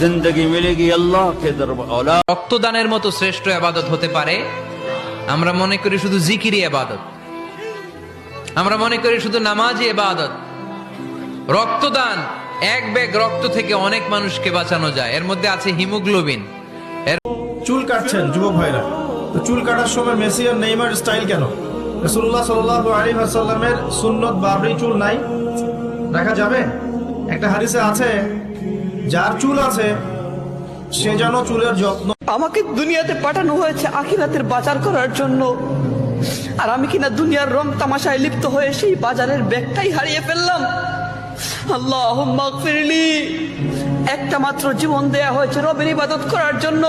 জিন্দগি আল্লাহকে দরবার। রক্তদানের মতো শ্রেষ্ঠ আবাদত হতে পারে। আমরা মনে করি শুধু জিকিরি আবাদত। আমরা মনে করি শুধু নামাজই আবাদত। রক্তদান, এক ব্যাগ রক্ত থেকে অনেক মানুষকে বাঁচানো যায়। এর মধ্যে আছে হিমোগ্লোবিন। চুল কাটছেন যুবক ভাইরা। তো চুল কাটার সময় মেসি আর নেইমার স্টাইল কেন? রসুল্লাহ সাল্লাহ আলী আসাল্লামের সুন্নত বাবরি চুল নাই। দেখা যাবে? একটা হাদিসে আছে, যার চুল আছে, সে যেন চুলের যত্ন আমাকে দুনিয়াতে পাঠানো হয়েছে আখিরাতের বাজার করার জন্য। আর আমি কিনা দুনিয়ার রং তামাশায় লিপ্ত হয়ে সেই বাজারের ব্যাগটাই হারিয়ে ফেললাম। আল্লাহ একটা মাত্র জীবন দেয়া হয়েছে রবের ইবাদত করার জন্য।